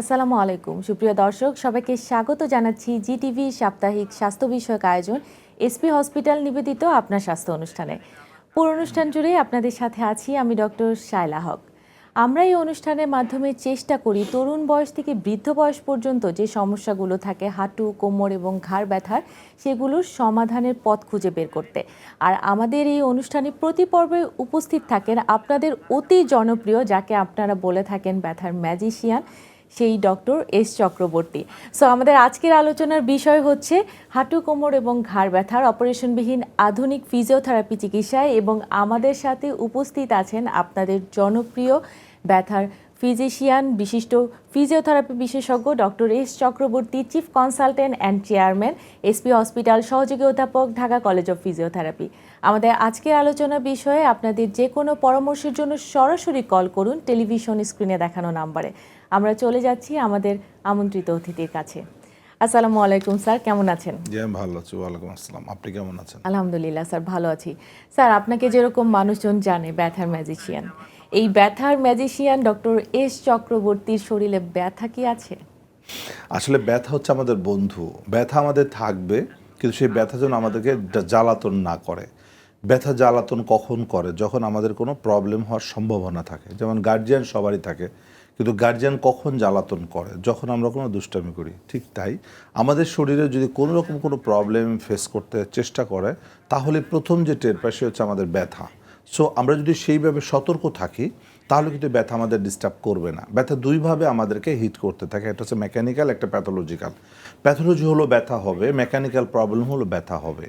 আসসালামু আলাইকুম। সুপ্রিয় দর্শক, সবাইকে স্বাগত জানাচ্ছি জিটিভি সাপ্তাহিক স্বাস্থ্য বিষয়ক আয়োজন এসপি হসপিটাল নিবেদিত আপনার স্বাস্থ্য অনুষ্ঠানে। পুরো অনুষ্ঠান জুড়ে আপনাদের সাথে আছি আমি ডক্টর শায়লা হক। আমরা এই অনুষ্ঠানের মাধ্যমে চেষ্টা করি তরুণ বয়স থেকে বৃদ্ধ বয়স পর্যন্ত যে সমস্যাগুলো থাকে, হাঁটু, কোমর এবং ঘাড় ব্যথার, সেগুলোর সমাধানের পথ খুঁজে বের করতে। আর আমাদের এই অনুষ্ঠানে প্রতি পর্বে উপস্থিত থাকেন আপনাদের অতি জনপ্রিয়, যাকে আপনারা বলে থাকেন ব্যথার ম্যাজিশিয়ান সেই ডক্টর এস চক্রবর্তী। সো আমাদের আজকের আলোচনার বিষয় হচ্ছে হাঁটু, কোমর এবং ঘাড় ব্যথার অপারেশনবিহীন আধুনিক ফিজিওথেরাপি চিকিৎসায় এবং আমাদের সাথে উপস্থিত আছেন আপনাদের জনপ্রিয় ব্যথার ফিজিশিয়ান বিশিষ্ট ফিজিওথেরাপি বিশেষজ্ঞ doctor S Chakraborty, chief consultant and chairman SP hospital, সহযোগী অধ্যাপক, ঢাকা কলেজ অফ ফিজিওথেরাপি। আমাদের আজকের আলোচনার বিষয়ে আপনাদের যে কোনো পরামর্শের জন্য সরাসরি কল করুন টেলিভিশন স্ক্রিনে দেখানো নাম্বারে। আমরা চলে যাচ্ছি আমাদের আমন্ত্রিত অতিথির কাছে। আসসালামু আলাইকুম স্যার কেমন আছেন? জি আমি ভালো আছি। ওয়ালাইকুম আসসালাম। আপনি কেমন আছেন? আলহামদুলিল্লাহ স্যার ভালো আছি। স্যার আপনাকে যেরকম মানুষজন জানে ব্যথার ম্যাজিশিয়ান। এই ব্যথার ম্যাজিশিয়ান ডক্টর এস চক্রবর্তীর শরীরে ব্যথা কি আছে? আসলে ব্যথা হচ্ছে আমাদের বন্ধু। ব্যথা আমাদের থাকবে কিন্তু সেই ব্যথা যেন আমাদেরকে জ্বালাতন না করে। ব্যথা জ্বালাতন কখন করে? যখন আমাদের কোনো প্রবলেম হওয়ার সম্ভাবনা থাকে। যেমন গার্জিয়ান সবারই থাকে। কিন্তু গার্জিয়ান কখন জ্বালাতন করে? যখন আমরা কোনো দুষ্টামি করি, ঠিক তাই? আমাদের শরীরে যদি কোনো রকম কোনো প্রবলেম ফেস করতে চেষ্টা করে, তাহলে প্রথম যে টের পায়, সে হচ্ছে আমাদের ব্যথা। সো আমরা যদি সেইভাবে সতর্ক থাকি, তাহলে কিন্তু ব্যথা আমাদের ডিস্টার্ব করবে না। ব্যথা দুইভাবে আমাদেরকে হিট করতে থাকে। একটা হচ্ছে মেকানিক্যাল একটা প্যাথোলজিক্যাল প্যাথোলজি হলো ব্যথা হবে মেকানিক্যাল প্রবলেম হলো ব্যথা হবে।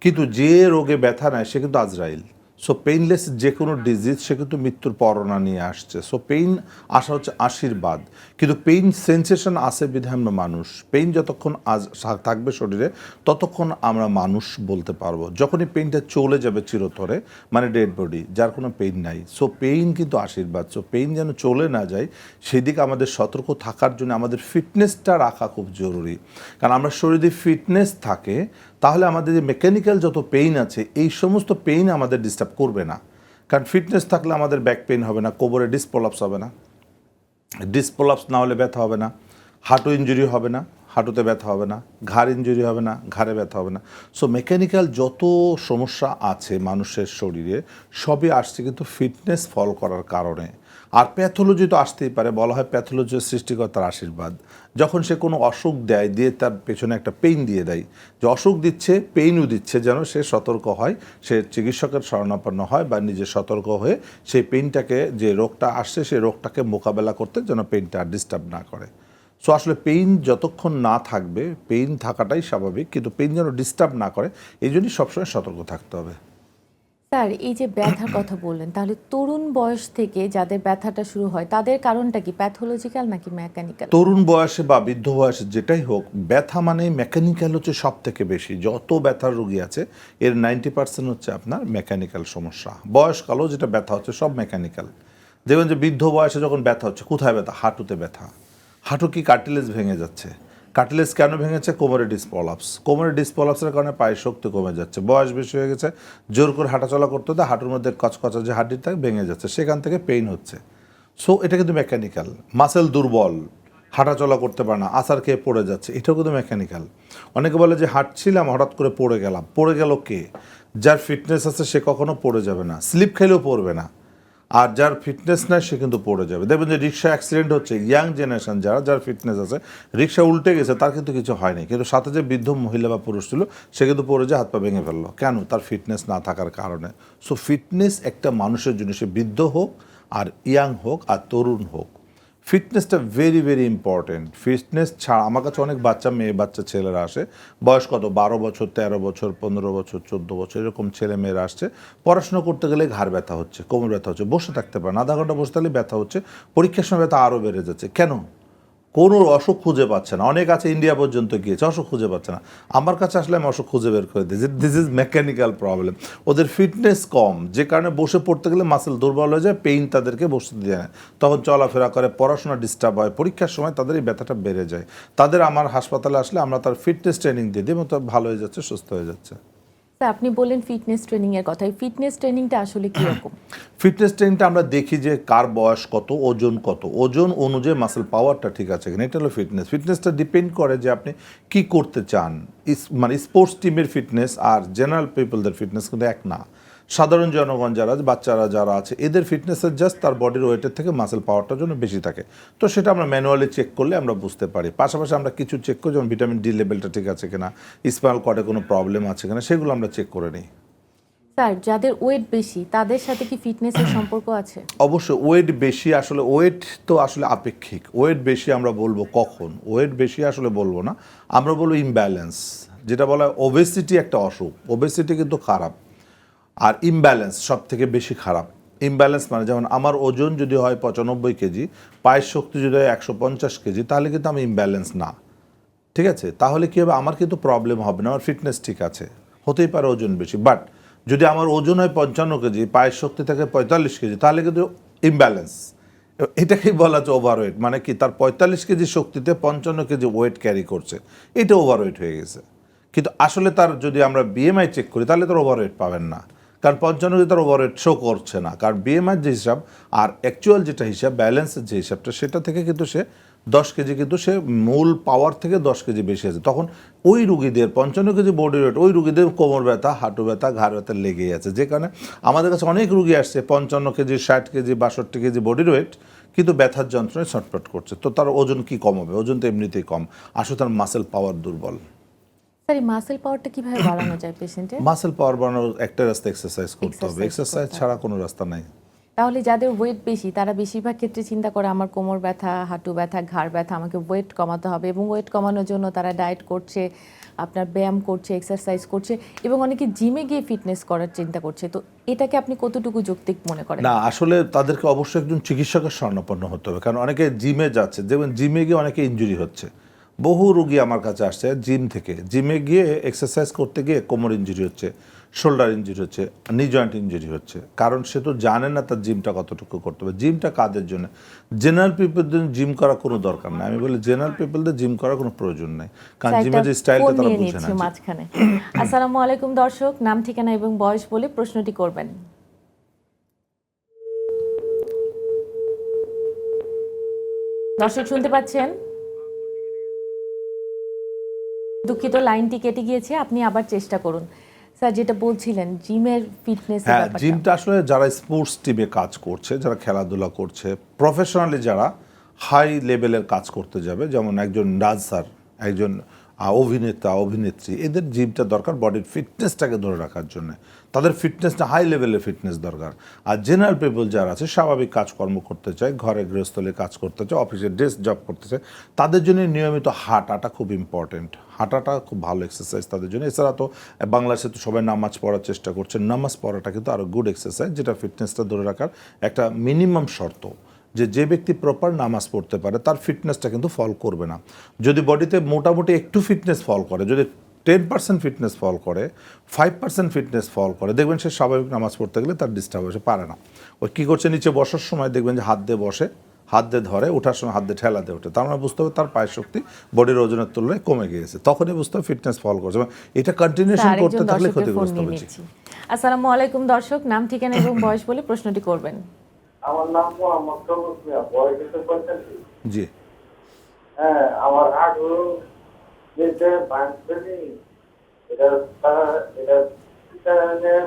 কিন্তু যে রোগে ব্যথা নেয়, সে কিন্তু আজরাইল। সো পেইনলেস যে কোনো ডিজিজ সে কিন্তু মৃত্যুর পরনা নিয়ে আসছে। সো পেইন আসা হচ্ছে আশীর্বাদ। কিন্তু পেইন সেন্সেশন আসে বিধে আমরা মানুষ। পেইন যতক্ষণ আজ থাকবে শরীরে, ততক্ষণ আমরা মানুষ বলতে পারব। যখনই পেইনটা চলে যাবে চিরতরে মানে ডেড বডি যার কোনো পেইন নাই। সো পেইন কিন্তু আশীর্বাদ। সো পেইন যেন চলে না যায়, সেদিকে আমাদের সতর্ক থাকার জন্য আমাদের ফিটনেসটা রাখা খুব জরুরি। কারণ আমরা শরীরে ফিটনেস থাকে তাহলে আমাদের যে মেকানিক্যাল যত পেইন আছে, এই সমস্ত পেইন আমাদের ডিস্টার্ব করবে না। কারণ ফিটনেস থাকলে আমাদের ব্যাক পেইন হবে না কোবরে ডিসপোলাপস হবে না। ডিসপোলাপস না হলে ব্যথা হবে না। হাঁটু ইঞ্জুরি হবে না, হাঁটুতে ব্যথা হবে না, ঘাড় ইঞ্জুরি হবে না, ঘাড়ে ব্যথা হবে না। সো মেকানিক্যাল যত সমস্যা আছে মানুষের শরীরে, সবই আসছে কিন্তু ফিটনেস ফল করার কারণে। আর প্যাথোলজি তো আসতেই পারে, বলা হয় প্যাথোলজি সৃষ্টিকর্তার আশীর্বাদ। যখন সে কোনো অসুখ দেয়, দিয়ে তার পেছনে একটা পেইন দিয়ে দেয়, যে অসুখ দিচ্ছে পেইনও দিচ্ছে যেন সে সতর্ক হয়, সে চিকিৎসকের শরণাপন্ন হয় বা নিজে সতর্ক হয়ে সেই পেইনটাকে যে রোগটা আসছে, সেই রোগটাকে মোকাবেলা করতে যেন পেইনটা ডিস্টার্ব না করে। সো আসলে পেইন যতক্ষণ না থাকবে পেইন থাকাটাই স্বাভাবিক, কিন্তু পেইন যেন ডিস্টার্ব না করে, এই জন্যই সবসময় সতর্ক থাকতে হবে। স্যার এই যে ব্যথার কথা বললেন তাহলে তরুণ বয়স থেকে যাদের ব্যথাটা শুরু হয় তাদের কারণটা কি? প্যাথোলজিক্যাল নাকি মেকানিক্যাল তরুণ বয়সে বা বৃদ্ধ বয়সে যেটাই হোক ব্যথা মানে মেকানিক্যাল হচ্ছে সব থেকে বেশি। যত ব্যথার রোগী আছে এর নাইনটি পার্সেন্ট হচ্ছে আপনার মেকানিক্যাল সমস্যা। বয়সকালেও যেটা ব্যথা হচ্ছে সব মেকানিক্যাল দেখবেন যে বৃদ্ধ বয়সে যখন ব্যথা হচ্ছে কোথায় ব্যথা? হাঁটুতে ব্যথা। হাঁটু কি কার্টিলেজ ভেঙে যাচ্ছে? কার্টিলেজ কেন ভেঙেছে? কোমরে ডিসপলাপস কোমরে ডিসপলাপসের কারণে পায়ের শক্তি কমে যাচ্ছে। বয়স বেশি হয়ে গেছে। জোর করে হাঁটাচলা করতে হতে হাঁটুর মধ্যে কচকচা যে হাড্ডি থাকে ভেঙে যাচ্ছে। সেখান থেকে পেইন হচ্ছে। সো এটা কিন্তু মেকানিক্যাল মাসেল দুর্বল। হাঁটাচলা করতে পারে না। আসার খেয়ে পড়ে যাচ্ছে। এটাও কিন্তু মেকানিক্যাল অনেকে বলে যে, হাঁটছিলাম, হঠাৎ করে পড়ে গেলাম। পড়ে গেল কে? যার ফিটনেস আছে সে কখনো পড়ে যাবে না। স্লিপ খেলেও পড়বে না। আর যার ফিটনেস নাই, সে কিন্তু পড়ে যাবে। দেখবেন যে রিক্সা অ্যাক্সিডেন্ট হচ্ছে ইয়াং জেনারেশন যারা, যার ফিটনেস আছে, রিক্সা উল্টে গেছে, তার কিন্তু কিছু হয়নি। কিন্তু সাথে যে বৃদ্ধ মহিলা বা পুরুষ ছিল, সে কিন্তু পড়ে যায় হাত পা ভেঙে ফেলল। কেন? তার ফিটনেস না থাকার কারণে। সো ফিটনেস একটা মানুষের জন্য সে বৃদ্ধ হোক, আর ইয়াং হোক, আর তরুণ হোক। ফিটনেসটা ভেরি ভেরি ইম্পর্টেন্ট ফিটনেস ছাড়া আমার কাছে অনেক বাচ্চা, মেয়ে বাচ্চা, ছেলেরা আসে। বয়স কত? বারো বছর, তেরো বছর, পনেরো বছর, চোদ্দ বছর, এরকম ছেলে মেয়েরা আসছে। পড়াশোনা করতে গেলে ঘাড় ব্যথা হচ্ছে, কোমর ব্যথা হচ্ছে, বসে থাকতে পারে না। আধা ঘণ্টা বসে থাকলে ব্যথা হচ্ছে, পরীক্ষার সময় ব্যথা আরও বেড়ে যাচ্ছে। কেন? কোনো অসুখ খুঁজে পাচ্ছে না। অনেক আছে ইন্ডিয়া পর্যন্ত গিয়েছে, অসুখ খুঁজে পাচ্ছে না। আমার কাছে আসলে আমি অসুখ খুঁজে বের করে দিই। দিস ইজ মেকানিক্যাল প্রবলেম ওদের ফিটনেস কম, যে কারণে বসে পড়তে গেলে মাসেল দুর্বল হয়ে যায় পেইন তাদেরকে বসতে দেয় না। তখন চলাফেরা করে, পড়াশোনা ডিস্টার্ব হয়, পরীক্ষার সময় তাদের এই ব্যথাটা বেড়ে যায়। তাদের আমার হাসপাতালে আসলে আমরা তার ফিটনেস ট্রেনিং দিয়ে দিই এবং তো ভালো হয়ে যাচ্ছে, সুস্থ হয়ে যাচ্ছে। আপনি বলেন ফিটনেস ট্রেনিং এর কথা ফিটনেস ট্রেনিংটা আসলে কি রকম ফিটনেস ট্রেনিংটা আমরা দেখি যে কার বয়স কত, ওজন কত। ওজন অনুযায়ী মাসেল পাওয়ারটা ঠিক আছে কিনা, এটা হলো ফিটনেস ফিটনেসটা ডিপেন্ড করে যে আপনি কি করতে চান। মানে স্পোর্টস টিমের ফিটনেস আর জেনারেল পিপলদের ফিটনেস কিন্তু এক না। সাধারণ জনগণ যারা আছে, বাচ্চারা যারা আছে এদের ফিটনেসের জাস্ট তার বডির ওয়েটের থেকে মাসেল পাওয়ারটার জন্য বেশি থাকে। তো সেটা আমরা ম্যানুয়ালি চেক করলে আমরা বুঝতে পারি। পাশাপাশি আমরা কিছু চেক করি যেমন ভিটামিন ডি লেভেলটা ঠিক আছে কিনা স্পাইনাল কর্ডে কোনো প্রবলেম আছে কিনা সেগুলো আমরা চেক করে নিই। স্যার যাদের ওয়েট বেশি তাদের সাথে কি ফিটনেসের সম্পর্ক আছে? অবশ্যই ওয়েট বেশি আসলে ওয়েট তো আসলে আপেক্ষিক। ওয়েট বেশি আমরা বলব কখন? ওয়েট বেশি আসলে বলব না। আমরা বলব ইমব্যালেন্স যেটা বলা হয় ওবেসিটি একটা অসুখ। ওবেসিটি কিন্তু খারাপ। আর ইমব্যালেন্স সব থেকে বেশি খারাপ। ইমব্যালেন্স মানে যেমন আমার ওজন যদি হয় পঁচানব্বই কেজি, পায়ের শক্তি যদি হয় একশো পঞ্চাশ কেজি, তাহলে কিন্তু আমি ইমব্যালেন্স না। ঠিক আছে? তাহলে কী হবে? আমার কিন্তু প্রবলেম হবে না, আমার ফিটনেস ঠিক আছে। হতেই পারে ওজন বেশি। বাট যদি আমার ওজন হয় পঞ্চান্ন কেজি, পায়ের শক্তি থাকে পঁয়তাল্লিশ কেজি, তাহলে কিন্তু ইমব্যালেন্স এটাকেই বলা হচ্ছে ওভারওয়েট মানে কি? তার পঁয়তাল্লিশ কেজি শক্তিতে পঞ্চান্ন কেজি ওয়েট ক্যারি করছে। এটা ওভারওয়েট হয়ে গেছে। কিন্তু আসলে তার যদি আমরা বিএমআই চেক করি, তাহলে তার ওভারওয়েট পাবেন না। কারণ পঞ্চান্ন কেজি তার ওভারওয়েট শো করছে না। কারণ বিএমআই যে হিসাব আর অ্যাকচুয়াল যেটা হিসাব ব্যালেন্সের যে হিসাবটা, সেটা থেকে কিন্তু সে দশ কেজি কিন্তু সে মূল পাওয়ার থেকে দশ কেজি বেশি আছে। তখন ওই রুগীদের, পঞ্চান্ন কেজি বডি ওয়েট ওই রুগীদের কোমর ব্যথা, হাঁটু ব্যথা ঘাড় ব্যথা লেগেই আছে। যে কারণে আমাদের কাছে অনেক রুগী আসছে, পঞ্চান্ন কেজি, ষাট কেজি, বাষট্টি কেজি বডির ওয়েট কিন্তু ব্যথার যন্ত্রণায় ছটফট করছে। তো তার ওজন কি কম হবে? ওজন তো এমনিতেই কম। আসলে তার মাসেল পাওয়ার দুর্বল। স্যার এই মাসেল পাওয়ারটা কীভাবে বাড়ানো যায় পেশেন্টের মাসেল পাওয়ার বানানোর একটা রাস্তা এক্সারসাইজ করতে হবে। এক্সারসাইজ ছাড়া কোনো রাস্তা নাই। তাহলে যাদের ওয়েট বেশি তারা বেশিরভাগ ক্ষেত্রে চিন্তা করে আমার কোমর ব্যথা হাঁটু ব্যথা ঘাড় ব্যথা আমাকে ওয়েট কমাতে হবে এবং ওয়েট কমানোর জন্য তারা ডায়েট করছে আপনার ব্যায়াম করছে এক্সারসাইজ করছে এবং অনেকে জিমে গিয়ে ফিটনেস করার চিন্তা করছে। তো এটাকে আপনি কতটুকু যৌক্তিক মনে করেন? না আসলে তাদেরকে অবশ্যই একজন চিকিৎসকের স্বর্ণপন্ন হতে হবে। কারণ অনেকে জিমে যাচ্ছে যেমন জিমে গিয়ে অনেকে ইনজুরি হচ্ছে। বহু রুগী আমার কাছে আসছে জিম থেকে। জিমে গিয়ে এক্সারসাইজ করতে গিয়ে কোমর ইনজুরি হচ্ছে শোল্ডার ইনজুরি হচ্ছে নি জয়েন্ট ইনজুরি হচ্ছে। কারণ সে তো জানে না তার জিমটা কতটুকু করতে হবে। জিমটা কাদের জন্য। জেনারেল পিপলদের জিম করা কোনো দরকার নাই। আমি বলি জেনারেল পিপলদের জিম করার কোনো প্রয়োজন নেই। কারণ জিমের যে স্টাইলটা তারা বুঝে না মাঝখানে। আসসালামু আলাইকুম দর্শক নাম ঠিকানা এবং বয়স বলে প্রশ্নটি করবেন। দর্শক শুনতে পাচ্ছেন? দুঃখিত লাইনটি কেটে গিয়েছে আপনি আবার চেষ্টা করুন। স্যার যেটা বলছিলেন জিমের ফিটনেস হ্যাঁ জিমটা আসলে যারা স্পোর্টস টিমে কাজ করছে যারা খেলাধুলা করছে প্রফেশনালি যারা হাই লেভেলের কাজ করতে যাবে যেমন একজন ডান্সার একজন অভিনেতা, অভিনেত্রী, এদের জিমটা দরকার বডির ফিটনেসটাকে ধরে রাখার জন্য। তাদের ফিটনেসটা হাই লেভেলের ফিটনেস দরকার। আর জেনারেল পিপল যারা আছে, স্বাভাবিক কাজকর্ম করতে চায়, ঘরে গৃহস্থলে কাজ করতে চায় অফিসে ডেস্ক জব করতে চায়, তাদের জন্য নিয়মিত হাঁটাটা খুব ইম্পর্টেন্ট হাঁটাটা খুব ভালো এক্সারসাইজ তাদের জন্য। এছাড়া তো বাংলাদেশে তো সবাই নামাজ পড়ার চেষ্টা করছে। নামাজ পড়াটা কিন্তু আরও গুড এক্সারসাইজ যেটা ফিটনেসটা ধরে রাখার একটা মিনিমাম শর্ত। যে যে ব্যক্তি প্রপার নামাজ পড়তে পারে তার ফিটনেসটা কিন্তু ফল করবে না। যদি বডিতে মোটামুটি একটু ফিটনেস ফল করে যদি টেন পার্সেন্ট ফিটনেস ফল করে ফাইভ পার্সেন্ট ফিটনেস ফল করে দেখবেন সে স্বাভাবিক নামাজ পড়তে গেলে তার ডিস্টার্ব হয়ে পারে না। ওই কী করছে নিচে বসার সময় দেখবেন যে হাত দিয়ে বসে হাত দিয়ে ধরে ওঠার সময় হাত দিয়ে ঠেলা দিয়ে ওঠে। তার মানে বুঝতে হবে তার পায়ের শক্তি বডির ওজনের তুলনায় কমে গিয়েছে। তখনই বুঝতে হবে ফিটনেস ফল করছে। এবং এটা কন্টিনিউশন করতে থাকলে ক্ষতিগ্রস্ত হচ্ছে। আসসালামু আলাইকুম দর্শক নাম ঠিকানা এবং বয়স বলে প্রশ্নটি করবেন। আমার নাম মোহাম্মদ সবুজ মিয়া বয়স হচ্ছে পঁয়তাল্লিশ। জি। হ্যাঁ আমার হাঁটু যেতে ভাঙছে নি এটা এটা চিটাগাঙের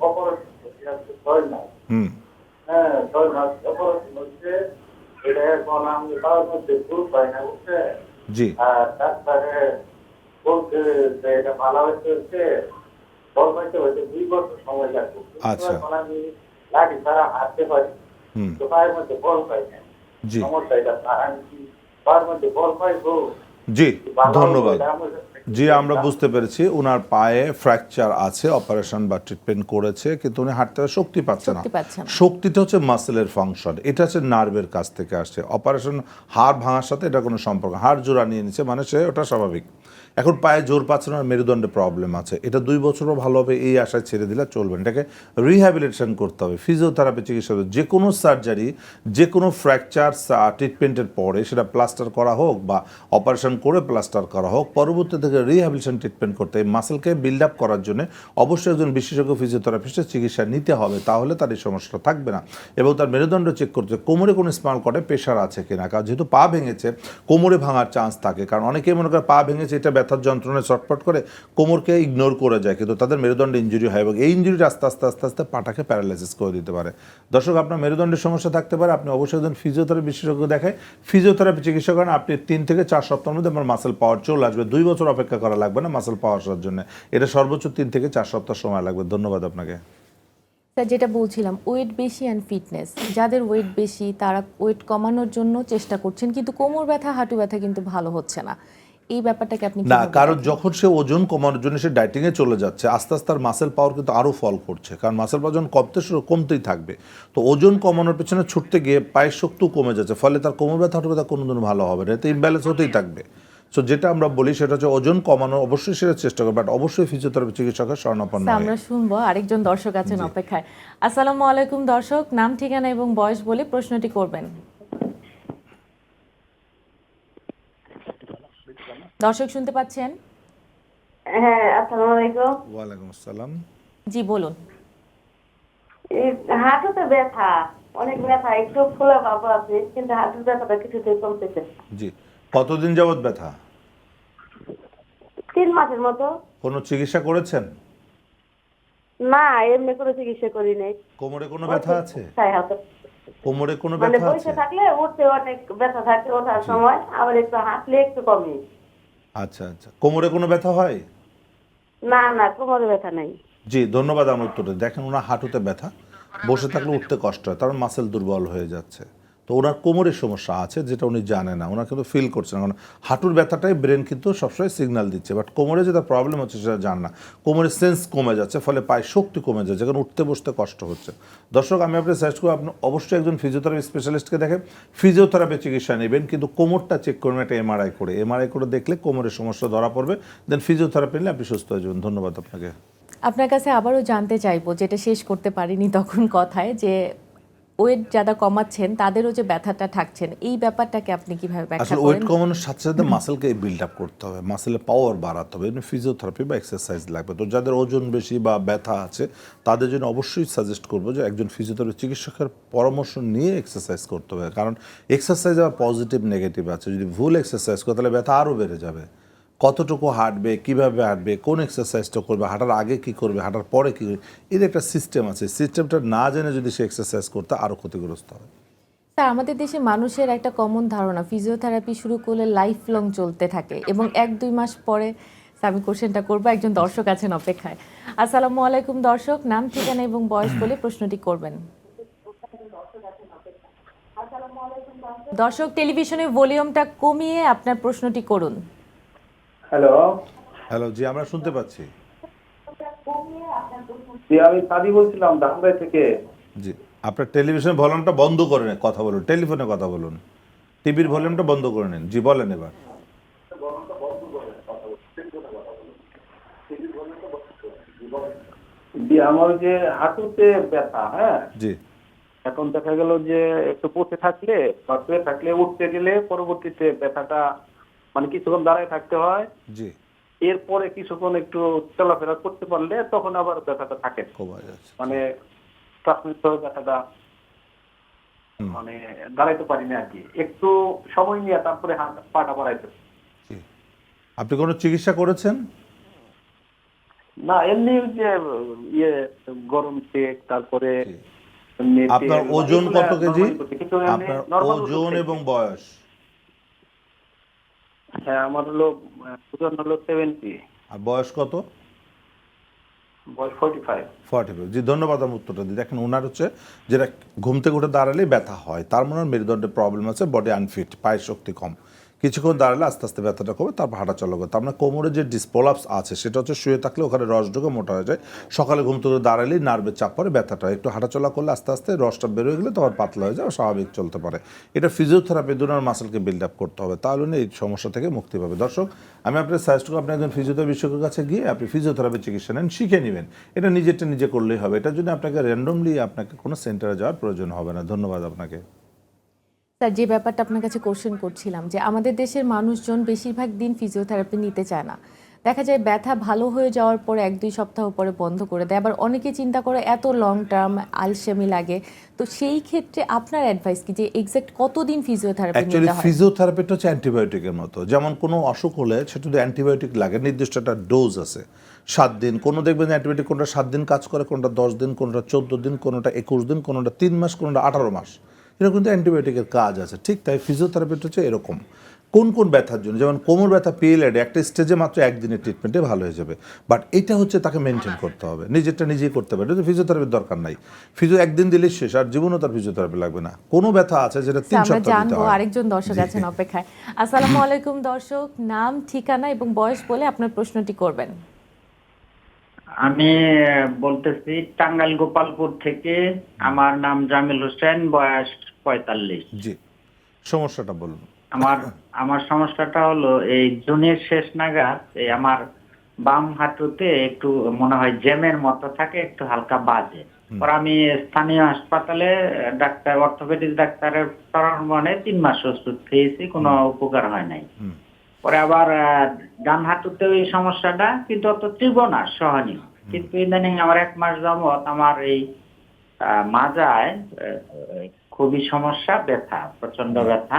অপারেশন করতে আছে ছয় মাস। হুম। হ্যাঁ ছয় মাস অপারেশন হচ্ছে। এটা এখন আমি তার মধ্যে ভুল পাই না বুঝছে জি। আর ডাক্তারে বলছে যে এটা ভালো হয়েছে হচ্ছে বল পাইতে হয়েছে দুই বছর সময় লাগবে। আচ্ছা। আমি লাঠি ছাড়া হাঁটতে পারি তো পায়ের মধ্যে বল পাই না। জি। সমস্যা এটা পায়ের মধ্যে বল পাইবো জি ধন্যবাদ। জি আমরা বুঝতে পেরেছি ওনার পায়ে ফ্র্যাকচার আছে অপারেশন বা ট্রিটমেন্ট করেছে কিন্তু উনি হাঁটতে শক্তি পাচ্ছে না। শক্তি পাচ্ছে না। শক্তিটা হচ্ছে মাসেলের ফাংশন এটা হচ্ছে নার্ভের কাছ থেকে আসছে। অপারেশন হাড় ভাঙার সাথে এটা কোনো সম্পর্ক হাড় জোড়া নিয়ে নিচ্ছে মানে সে ওটা স্বাভাবিক। এখন পায়ে জোর পাচ্ছে না মেরুদণ্ডে প্রবলেম আছে। এটা দুই বছরও ভালো হবে, এই আশায় ছেড়ে দিলে চলবে এটাকে রিহ্যাবিলিটেশন করতে হবে। ফিজিওথেরাপি চিকিৎসা। যে কোনো সার্জারি যে কোনো ফ্র্যাকচার ট্রিটমেন্টের পরে সেটা প্লাস্টার করা হোক বা অপারেশন করে প্লাস্টার করা হোক, পরবর্তী থেকে রিহ্যাবিলিটেশন ট্রিটমেন্ট করতে এই মাসেলকে বিল্ড আপ করার জন্য অবশ্যই একজন বিশেষজ্ঞ ফিজিওথেরাপিস্টের চিকিৎসা নিতে হবে, তাহলে তার এই সমস্যাটা থাকবে না। এবং তার মেরুদণ্ড চেক করতে কোমরে কোনো স্মাল করে প্রেশার আছে কিনা? কারণ যেহেতু পা ভেঙেছে, কোমরে ভাঙার চান্স থাকে। কারণ অনেকেই মনে করে পা ভেঙেছে, এটা ব্যথার যন্ত্রণায় ছটফট করে কোমরকে ইগনোর করে যায়, কিন্তু তাদের মেরুদণ্ডে ইঞ্জুরি হয় এবং এই ইঞ্জুরিটা আস্তে আস্তে আস্তে আস্তে পাটাকে প্যারালাইসিস করে দিতে পারে। দর্শক, আপনার মেরুদণ্ডের সমস্যা থাকতে পারে, আপনি অবশ্যই একজন ফিজিওথেরাপি বিশেষজ্ঞ দেখায়। ফিজিওথেরাপি চিকিৎসা করেন, আপনি তিন থেকে চার সপ্তাহের মধ্যে আমার মাসেল পাওয়ার চলে আসবে। দুই বছর অপেক্ষা করা লাগবে না মাসেল পাওয়ার আসার জন্য। এটা সর্বোচ্চ তিন থেকে চার সপ্তাহ সময় লাগবে। ধন্যবাদ আপনাকে। যেটা বলছিলাম ওয়েট বেশি অ্যান্ড ফিটনেস যাদের ওয়েট বেশি, তারা ওয়েট কমানোর জন্য চেষ্টা করছেন, কিন্তু কোমর ব্যথা, হাঁটু ব্যথা কিন্তু ভালো হচ্ছে না। এই ব্যাপারটাকে আপনি না কারণ যখন সে ওজন কমানোর জন্য সে ডাইটিংয়ে চলে যাচ্ছে আস্তে আস্তে তার মাসেল পাওয়ার কিন্তু আরও ফল করছে। কারণ মাসেল পাওয়ার যখন কমতে শুরু কমতেই থাকবে। তো ওজন কমানোর পেছনে ছুটতে গিয়ে পায়ের শক্তিও কমে যাচ্ছে ফলে তার কোমর ব্যথা হাঁটু ব্যথা কোনোদিনও ভালো হবে না। এতে ইমব্যালেন্স হতেই থাকবে। সো যেটা আমরা বলি সেটা হচ্ছে ওজন কমানো অবশ্যই সেটা চেষ্টা করবে বাট অবশ্যই ফিজিওথেরাপি চিকিৎসকের শরণাপন্ন আমরা শুনব আরেকজন দর্শক আছেন অপেক্ষায়। আসসালামু আলাইকুম দর্শক নাম ঠিকানা এবং বয়স বলে প্রশ্নটি করবেন। দর্শক শুনতে পাচ্ছেন? হ্যাঁ আসসালামু আলাইকুম। ওয়ালাইকুম আসসালাম। জি বলুন। হাঁটুতে ব্যথা অনেক ব্যথা একটু আছে কিন্তু হাঁটুর ব্যথাটা কিছুতেই কমতেছে জি কতদিন যাবত ব্যথা? তিন মাসের মতো। কোনো চিকিৎসা করেছেন? না এমনি করে চিকিৎসা করি নাই। কোমরে কোনো ব্যথা আছে? তাই হাতে কোমরে কোনো মানে ব্যথা বসে থাকলে উঠতে অনেক ব্যথা থাকে ওঠার সময় আবার একটু হাঁটলে একটু কমে। আচ্ছা আচ্ছা। কোমরে কোনো ব্যথা হয়? না না কোমরে ব্যথা নাই। জি ধন্যবাদ আমার উত্তরে দেখেন ওনার হাঁটুতে ব্যথা। বসে থাকলে উঠতে কষ্ট হয় তার মাসেল দুর্বল হয়ে যাচ্ছে। তো ওনার কোমরের সমস্যা আছে, যেটা উনি জানে না। ওনার কিন্তু ফিল করছে না, কারণ হাঁটুর ব্যথাটাই ব্রেন কিন্তু সবসময় সিগন্যাল দিচ্ছে বাট কোমরে যেটা প্রবলেম হচ্ছে সেটা জান না। কোমরের সেন্স কমে যাচ্ছে, ফলে পায়ে শক্তি কমে যাচ্ছে, কারণ উঠতে বসতে কষ্ট হচ্ছে। দর্শক, আমি আপনি সার্চ করব, আপনি অবশ্যই একজন ফিজিওথেরাপি স্পেশালিস্টকে দেখেন ফিজিওথেরাপি চিকিৎসা নেবেন, কিন্তু কোমরটা চেক করবেন একটা এমআরআই করে। এমআরআই করে দেখলে কোমরের সমস্যা ধরা পড়বে দেন ফিজিওথেরাপি নিলে আপনি সুস্থ হয়ে যাবেন। ধন্যবাদ আপনাকে। আপনার কাছে আবারও জানতে চাইব, যেটা শেষ করতে পারিনি তখন কথায়, যে ওয়েট যারা কমাচ্ছেন তাদেরও যে ব্যথাটা থাকছেন এই ব্যাপারটাকে আপনি কীভাবে ব্যাখ্যা আসলে ওয়েট কমানোর সাথে সাথে মাসেলকে বিল্ড আপ করতে হবে। মাসেলের পাওয়ার বাড়াতে হবে। ফিজিওথেরাপি বা এক্সারসাইজ লাগবে। তো যাদের ওজন বেশি বা ব্যথা আছে তাদের জন্য অবশ্যই সাজেস্ট করব যে একজন ফিজিওথেরাপি চিকিৎসকের পরামর্শ নিয়ে এক্সারসাইজ করতে হবে। কারণ এক্সারসাইজ আবার পজিটিভ নেগেটিভ আছে। যদি ভুল এক্সারসাইজ করে তাহলে ব্যথা আরও বেড়ে যাবে। কতটুকু হাঁটবে, কীভাবে হাঁটবে, কোন এক্সারসাইজটা করবে, হাঁটার আগে কি করবে, হাঁটার পরে কি করবে, এর একটা সিস্টেম আছে। সিস্টেমটা না জেনে যদি সে এক্সারসাইজ করতে আরও ক্ষতিগ্রস্ত হবে স্যার, আমাদের দেশে মানুষের একটা কমন ধারণা ফিজিওথেরাপি শুরু করলে লাইফ লং চলতে থাকে এবং এক, দুই মাস পরে আমি কোশ্চেনটা করব, একজন দর্শক আছেন অপেক্ষায়। আসসালামু আলাইকুম দর্শক, নাম, ঠিকানা এবং বয়স বলে প্রশ্নটি করবেন। দর্শক টেলিভিশনের ভলিউমটা কমিয়ে আপনার প্রশ্নটি করুন। হ্যালো হ্যালো জি আমরা শুনতে পাচ্ছি। জি আমি সাদি বলছিলাম ধানবাই থেকে। জি আপনার টেলিভিশন ভলিউমটা বন্ধ করে নেন কথা বলুন টেলিফোনে কথা বলুন। টিভির ভলিউমটা বন্ধ করে নিন জি বলেন এবার। জি আমার যে হাঁটুতে ব্যথা হ্যাঁ? জি। এখন দেখা গেল যে একটু বসে থাকলে বা শুয়ে থাকলে উঠতে গেলে পরবর্তীতে ব্যথাটা মানে কিছুক্ষণ দাঁড়ায় থাকতে হয়। জি। এরপরে কিছুক্ষণ একটু চলাফেরা করতে পারলে তখন আবার ব্যথাটা থাকে। মানে ব্যথাটা মানে দাঁড়াইতে পারি না আর কি। একটু সময় নিয়ে তারপরে হাত পাটা বাড়াইতে। আপনি কোনো চিকিৎসা করেছেন? না এমনি যে ইয়ে গরম চেক তারপরে আপনার ওজন কত কেজি? আপনার ওজন এবং বয়স? হ্যাঁ আমার হলো ওজন হলো সেভেন্টি আর বয়স কত? ফর্টি ফাইভ জি ধন্যবাদ আমি উত্তরটা দিই। দেখেন ওনার হচ্ছে যেটা ঘুম থেকে উঠে দাঁড়ালেই ব্যথা হয়। তার মনে হয় মেরুদণ্ডে প্রবলেম আছে বডি আনফিট পায়ের শক্তি কম। কিছুক্ষণ দাঁড়ালে আস্তে আস্তে ব্যথাটা কমে, তারপর হাঁটা চলা করবে তার মানে কোমরে যে ডিসপোলাপস আছে, সেটা হচ্ছে শুয়ে থাকলে ওখানে রস ঢুকে মোটা হয়ে যায়। সকালে ঘুম থেকে দাঁড়ালেই নার্ভের চাপ পরে ব্যথাটা একটু হাঁটাচলা করলে আস্তে আস্তে রসটা বেরোয় গেলে তখন পাতলা হয়ে যায় স্বাভাবিক চলতে পারে। এটা ফিজিওথেরাপি দুনার মাসেলকে বিল্ড আপ করতে হবে। তাহলে এই সমস্যা থেকে মুক্তি পাবে। দর্শক, আমি আপনার সাজেস্ট করব, আপনি একজন ফিজিওথেরাপি বিশেষজ্ঞের কাছে গিয়ে আপনি ফিজিওথেরাপি চিকিৎসা নেন, শিখে নেবেন। এটা নিজেরটা নিজে করলেই হবে। এটার জন্য আপনাকে র্যান্ডমলি আপনাকে কোনো সেন্টারে যাওয়ার প্রয়োজন হবে না। ধন্যবাদ আপনাকে। স্যার যে ব্যাপারটা আপনার কাছে কোশ্চেন করছিলাম যে আমাদের দেশের মানুষজন বেশিরভাগ দিন ফিজিওথেরাপি নিতে চায় না। দেখা যায় ব্যথা ভালো হয়ে যাওয়ার পরে এক দুই সপ্তাহ পরে বন্ধ করে দেয়। আবার অনেকে চিন্তা করে এত লং টার্ম আলসেমি লাগে। তো সেই ক্ষেত্রে আপনার অ্যাডভাইস কি যে এক্সাক্ট কতদিন ফিজিওথেরাপি অ্যাকচুয়ালি নিতে হয়? ফিজিওথেরাপিটা হচ্ছে অ্যান্টিবায়োটিকের মতো। যেমন কোনো অসুখ হলে সেটা যদি অ্যান্টিবায়োটিক লাগে নির্দিষ্ট একটা ডোজ আছে। সাত দিন কোনো দেখবেন অ্যান্টিবায়োটিক কোনটা সাত দিন কাজ করে কোনটা দশ দিন কোনটা চোদ্দ দিন কোনোটা একুশ দিন কোনোটা তিন মাস কোনোটা আঠারো মাস। এরকম কিন্তু অ্যান্টিবায়োটিকের কাজ আছে। ঠিক তাই ফিজিওথেরাপিটা হচ্ছে এরকম। কোন কোন ব্যথার জন্য? যেমন কোমর ব্যথা পিএলএড একটা স্টেজে মাত্র একদিনের ট্রিটমেন্টে ভালো হয়ে যাবে। বাট এটা হচ্ছে তাকে মেনটেন করতে হবে। নিজেরটা নিজেই করতে হবে। এটা ফিজিওথেরাপির দরকার নাই। ফিজিও একদিন দিলে শেষ আর জীবনও তার ফিজিওথেরাপি লাগবে না। কোনো ব্যথা আছে যেটা তিন সপ্তাহ জানব আরেকজন দর্শক আছেন অপেক্ষায়। আসসালামু আলাইকুম দর্শক। নাম ঠিকানা এবং বয়স বলে আপনার প্রশ্নটি করবেন। আমি বলতেছি টাঙ্গাইল গোপালপুর থেকে আমার নাম জামিল হোসেন বয়স পঁয়তাল্লিশ। জি সমস্যাটা বলুন। আমার আমার সমস্যাটা হলো এই জুনের শেষ নাগাদ এই আমার বাম হাঁটুতে একটু মনে হয় জ্যামের মতো থাকে একটু হালকা বাজে। পর আমি স্থানীয় হাসপাতালে ডাক্তার অর্থোপেডিক ডাক্তারের পরামর্শে তিন মাস ওষুধ খেয়েছি কোনো উপকার হয় নাই। পরে আবার ডান হাঁটুতেও এই সমস্যাটা কিন্তু অত তীব্র না সহনীয়। কিন্তু ইদানিং আমার এক মাস যাবত আমার এই মাজায় খুবই সমস্যা ব্যথা প্রচণ্ড ব্যথা।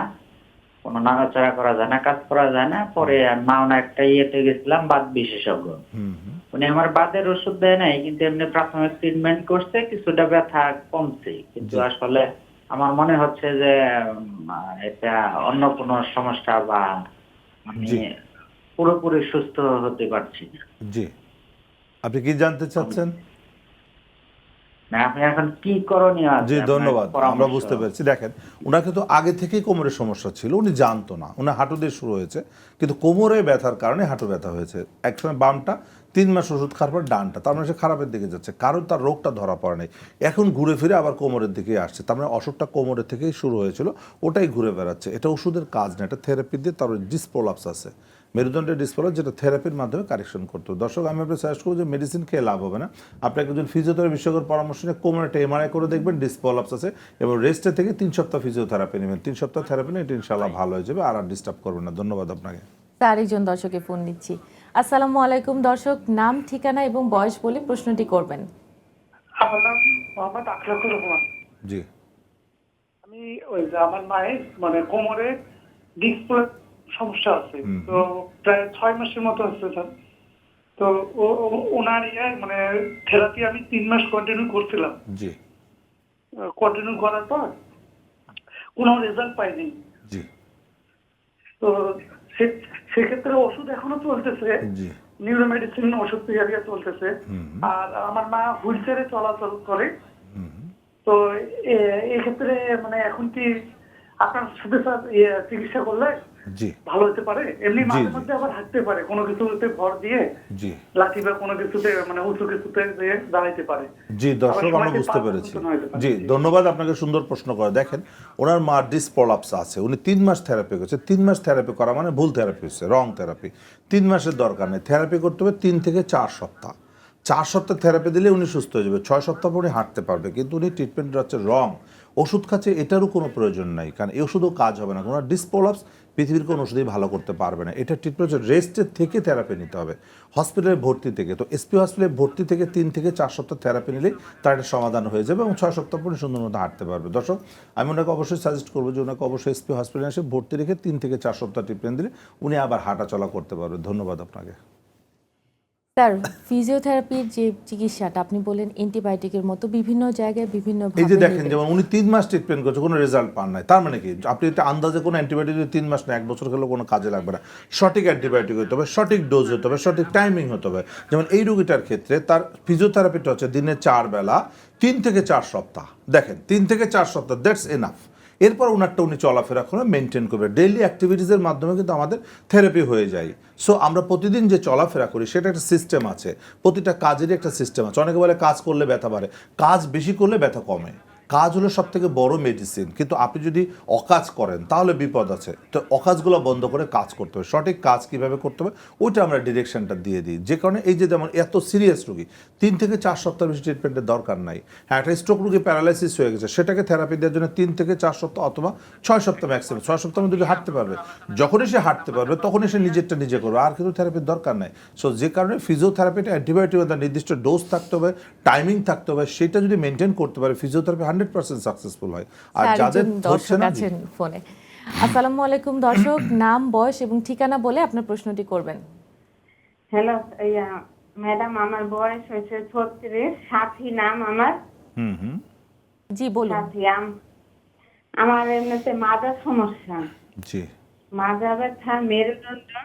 কোনো নাড়াচাড়া করা যায় না কাজ করা যায় না পরে মাওনা একটা ইয়েতে গেছিলাম বাদ বিশেষজ্ঞ। উনি আমার বাদের ওষুধ দেয় নাই কিন্তু এমনি প্রাথমিক ট্রিটমেন্ট করছে কিছুটা ব্যথা কমছে। কিন্তু আসলে আমার মনে হচ্ছে যে এটা অন্য কোনো সমস্যা বা আমি পুরোপুরি সুস্থ হতে পারছি না। জি। আপনি কি জানতে চাচ্ছেন? না আপনি এখন কি করণীয় জি ধন্যবাদ। আমরা বুঝতে পেরেছি। দেখেন ওনাকে তো আগে থেকেই কোমরের সমস্যা ছিল উনি জানতো না। ওনার হাঁটু দিয়ে শুরু হয়েছে কিন্তু কোমরে ব্যথার কারণে হাঁটু ব্যথা হয়েছে। একসময় বামটা তিন মাস ওষুধ খাওয়ার পর ডানটা, তার মানে সে খারাপের দিকে যাচ্ছে। কারণ তার রোগটা ধরা পড়ে নাই। এখন ঘুরে ফিরে আবার কোমরের দিকে আসছে। তার মানে অসুখটা কোমরের থেকেই শুরু হয়েছিল, ওটাই ঘুরে বেড়াচ্ছে। এটা ওষুধের কাজ না, এটা থেরাপি দিয়ে তার ডিসপোলাপস আছে। মেরুদণ্ডের ডিসপোলাপস যেটা থেরাপির মাধ্যমে কারেকশন করতে দর্শক, আমি আপনাকে সাজেস্ট করব যে মেডিসিন খেয়ে লাভ হবে না। আপনাকে একজন ফিজিওথেরাপি বিশেষজ্ঞের পরামর্শ নিয়ে কোমরে একটা এমআরআই করে দেখবেন ডিসপোলাপস আছে এবং রেস্টে থেকে তিন সপ্তাহ ফিজিওথেরাপি নেবেন। তিন সপ্তাহ থেরাপি নিয়ে এটা ইনশাল্লাহ ভালো হয়ে যাবে, আর আর ডিস্টার্ব করবে না। ধন্যবাদ আপনাকে। আরেকজন দর্শকে ফোন নিচ্ছি আসসালামু আলাইকুম দর্শক নাম ঠিকানা এবং বয়স বলে প্রশ্নটি করবেন। আমার নাম মোহাম্মদ আখলাকুর রহমান। জি। আমি ওই যে আমার মায়ের মানে কোমরে ডিসপ্লে সমস্যা আছে। তো প্রায় ছয় মাসের মতো হচ্ছে স্যার। তো ওনার ইয়ে মানে থেরাপি আমি তিন মাস কন্টিনিউ করছিলাম। জি। কন্টিনিউ করার পর কোনো রেজাল্ট পাইনি। জি। তো সেক্ষেত্রে ওষুধ এখনও চলতেছে। নিউরো মেডিসিন ওষুধ তৈরি চলতেছে। আর আমার মা হুইল চেয়ারে চলাচল করে। তো এক্ষেত্রে মানে এখন কি আপনার সাথে ইয়ে চিকিৎসা করলে? জি। ভালো হতে পারে? এমনি মাঝে মধ্যে আবার হাঁটতে পারে। কোনো কিছুতে ভর দিয়ে জি। লাঠি বা কোনো কিছুতে মানে উঁচু কিছুতে দিয়ে দাঁড়াইতে পারে। জি দর্শক আমরা বুঝতে পেরেছি। জি ধন্যবাদ আপনাকে সুন্দর প্রশ্ন করে। দেখেন ওনার মা ডিসপলাপস আছে। উনি তিন মাস থেরাপি করছে। তিন মাস থেরাপি করা মানে ভুল থেরাপি হচ্ছে রং থেরাপি তিন মাসের দরকার নেই। থেরাপি করতে হবে তিন থেকে চার সপ্তাহ। চার সপ্তাহ থেরাপি দিলে উনি সুস্থ হয়ে যাবে, ছয় সপ্তাহ পরে হাঁটতে পারবে, কিন্তু উনি ট্রিটমেন্ট হচ্ছে রং ওষুধ খাচ্ছে এটারও কোনো প্রয়োজন নাই, কারণ এই ওষুধও কাজ হবে না। কোনো ডিসপোলাপস পৃথিবীর কোনো ওষুধই ভালো করতে পারবে না। এটা ট্রিটমেন্ট হচ্ছে রেস্টের থেকে থেরাপি নিতে হবে। হসপিটালে ভর্তি থেকে, তো এসপি হসপিটালে ভর্তি থেকে তিন থেকে চার সপ্তাহ থেরাপি নিলেই তার একটা সমাধান হয়ে যাবে এবং ছয় সপ্তাহ পরে সুন্দর মতো হাঁটতে পারবে। দর্শক, আমি ওনাকে অবশ্যই সাজেস্ট করব যে ওনাকে অবশ্যই এসপি হসপিটালে এসে ভর্তি রেখে তিন থেকে চার সপ্তাহ ট্রিটমেন্ট দিলে উনি আবার হাঁটা চলা করতে পারবে। ধন্যবাদ আপনাকে। স্যার ফিজিওথেরাপির যে চিকিৎসাটা আপনি বলেন অ্যান্টিবায়োটিকের মতো বিভিন্ন জায়গায় বিভিন্ন এই যে দেখেন যেমন উনি তিন মাস ট্রিটমেন্ট করছে কোনো রেজাল্ট পান নাই। তার মানে কি? আপনি একটা আন্দাজে কোনো অ্যান্টিবায়োটিক যদি তিন মাস না এক বছর খেলেও কোনো কাজে লাগবে না। সঠিক অ্যান্টিবায়োটিক হতে হবে সঠিক ডোজ হতে হবে সঠিক টাইমিং হতে হবে। যেমন এই রুগীটার ক্ষেত্রে তার ফিজিওথেরাপিটা হচ্ছে দিনে চার বেলা তিন থেকে চার সপ্তাহ। দেখেন তিন থেকে চার সপ্তাহ দ্যাটস এনাফ এরপর ওনারটা উনি চলাফেরা করে মেনটেন করবে। ডেইলি অ্যাক্টিভিটিসের মাধ্যমে কিন্তু আমাদের থেরাপি হয়ে যায়। সো আমরা প্রতিদিন যে চলাফেরা করি, সেটা একটা সিস্টেম আছে। প্রতিটা কাজেরই একটা সিস্টেম আছে। অনেকে বলে কাজ করলে ব্যথা বাড়ে। কাজ বেশি করলে ব্যথা কমে। কাজ হলো সব থেকে বড় মেডিসিন কিন্তু আপনি যদি অকাজ করেন, তাহলে বিপদ আছে। তো অকাজগুলো বন্ধ করে কাজ করতে হবে। সঠিক কাজ কীভাবে করতে হবে, ওইটা আমরা ডিরেকশনটা দিয়ে দিই। যে কারণে এই যে যেমন এত সিরিয়াস রুগী, তিন থেকে চার সপ্তাহ বেশি ট্রিটমেন্টের দরকার নাই। হ্যাঁ একটা স্ট্রোক রুগী প্যারালাইসিস হয়ে গেছে, সেটাকে থেরাপি দেওয়ার জন্য তিন থেকে চার সপ্তাহ অথবা ছয় সপ্তাহ ম্যাক্সিমাম ছয় সপ্তাহ মধ্যে হাঁটতে পারবে, যখনই সে হাঁটতে পারবে, তখনই সে নিজেরটা নিজে করবে। আর কিন্তু থেরাপির দরকার নাই। সো যে কারণে ফিজিওথেরাপিটা অ্যান্টিবায়োটিক নির্দিষ্ট ডোজ থাকতে হবে টাইমিং থাকতে হবে, সেটা যদি মেনটেন করতে পারে ফিজিওথেরাপি হান্ড্রেড পার্সেন্ট সাকসেসফুল হয়। আর যাদের দর্শক আছেন ফোনে। আসসালামু আলাইকুম দর্শক। নাম বয়স এবং ঠিকানা বলে আপনার প্রশ্নটি করবেন। হ্যালো ম্যাডাম আমার বয়স হয়েছে ছত্রিশ সাথী নাম আমার। হুম হুম। জি বলুন। সাথী আম- আমার এমনিতে মাজার সমস্যা। জি। মাজা ব্যথা মেরুদণ্ড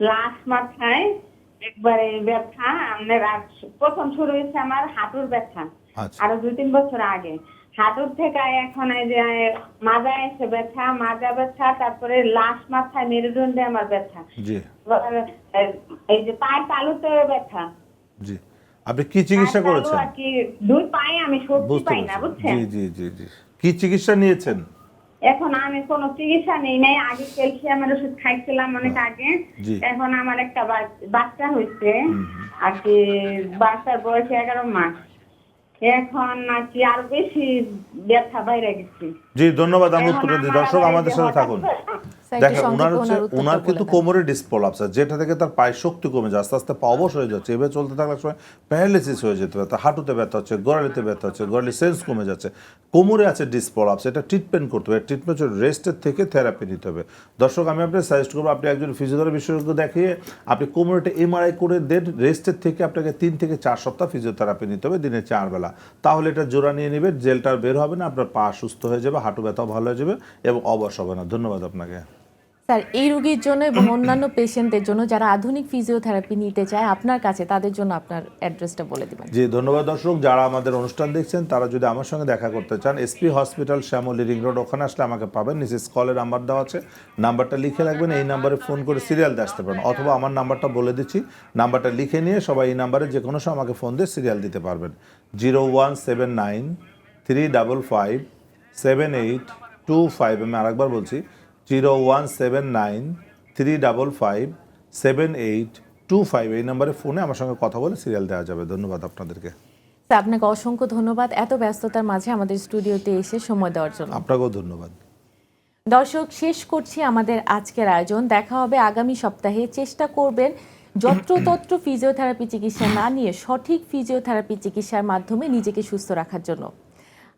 লাশ মাথায় একবারে ব্যথা আপনার প্রথম শুরু হয়েছে আমার হাঁটুর ব্যথা। আচ্ছা। আরও দুই তিন বছর আগে। হাঁটুর থেকে এখন এই যে মাজা এসে ব্যথা মাজা ব্যথা তারপরে লাশ মাথায় মেরুদণ্ডে আমার ব্যথা। এই- যে পায়ের তালুতে ব্যথা। জি। আপনি কি চিকিৎসা করেছেন? দুই পায়ে আমি শক্তি পাই না বুঝছেন? জি জি জি জি। কি চিকিৎসা নিয়েছেন? এখন আমি কোনো চিকিৎসা নেই নাই। আগে ক্যালসিয়ামের ওষুধ খাইছিলাম অনেক আগে। এখন আমার একটা বাচ্চা হয়েছে আর কি বাচ্চার বয়স এগারো মাস। এখন নাকি আর বেশি ব্যথা বাইরে গেছে। জি ধন্যবাদ আমি উত্তর দিই দর্শক আমাদের সাথে থাকুন। স্যার, একটু দেখেন ওনার হচ্ছে ওনার কিন্তু। কোমরে ডিসপোলাপস যেটা থেকে তার পায়ের শক্তি কমে যায় আস্তে আস্তে পা অবশ হয়ে যাচ্ছে। এভাবে চলতে থাকলে সময় প্যারালিসিস হয়ে যেতে পারে তার হাঁটুতে ব্যথা হচ্ছে গোড়ালিতে ব্যথা হচ্ছে গোড়ালি সেন্স কমে যাচ্ছে। কোমরে আছে ডিসপোলাপস এটা ট্রিটমেন্ট করতে হবে। ট্রিটমেন্ট হচ্ছে রেস্টের থেকে থেরাপি নিতে হবে। দর্শক আমি আপনাকে সাজেস্ট করব আপনি একজন ফিজিওথেরাপি বিশেষজ্ঞ দেখিয়ে আপনি কোমরেটা এমআরআই করে দেন। রেস্টের থেকে আপনাকে তিন থেকে চার সপ্তাহ ফিজিওথেরাপি নিতে হবে দিনে চার বেলা। তাহলে এটা জোড়া নিয়ে নেবে জেলটা আর বের হবে না আপনার পা সুস্থ হয়ে যাবে হাঁটু ব্যথাও ভালো হয়ে যাবে এবং অবশ হবে না। ধন্যবাদ আপনাকে। স্যার এই রোগীর জন্য এবং অন্যান্য পেশেন্টদের জন্য যারা আধুনিক ফিজিওথেরাপি নিতে চায় আপনার কাছে তাদের জন্য আপনার অ্যাড্রেসটা বলে দিবেন। জি ধন্যবাদ দর্শক। যারা আমাদের অনুষ্ঠান দেখছেন তারা যদি আমার সঙ্গে দেখা করতে চান SP hospital Shyamoli ring road ওখানে আসলে আমাকে পাবেন। নিচে কলের নাম্বার দেওয়া আছে। নাম্বারটা লিখে রাখবেন এই নাম্বারে ফোন করে সিরিয়াল দিয়ে আসতে পারেন। অথবা আমার নাম্বারটা বলে দিচ্ছি নাম্বারটা লিখে নিয়ে সবাই এই নাম্বারে যে কোনো সময় আমাকে ফোন দিয়ে সিরিয়াল দিতে পারবেন। Zero one seven nine three double five seven eight two five আমি আরেকবার বলছি zero one seven nine three double five seven eight two five এই নাম্বারে ফোনে আমার সঙ্গে কথা বলে সিরিয়াল দেওয়া যাবে। ধন্যবাদ আপনাদেরকে। আপনাকে অসংখ্য ধন্যবাদ। এত ব্যস্ততার মাঝে আমাদের স্টুডিওতে এসে সময় দেওয়ার জন্য। আপনাকেও ধন্যবাদ। দর্শক শেষ করছি আমাদের আজকের আয়োজন। দেখা হবে আগামী সপ্তাহে। চেষ্টা করবেন যত্রতত্র ফিজিওথেরাপি চিকিৎসা না নিয়ে সঠিক ফিজিওথেরাপি চিকিৎসার মাধ্যমে নিজেকে সুস্থ রাখার জন্য।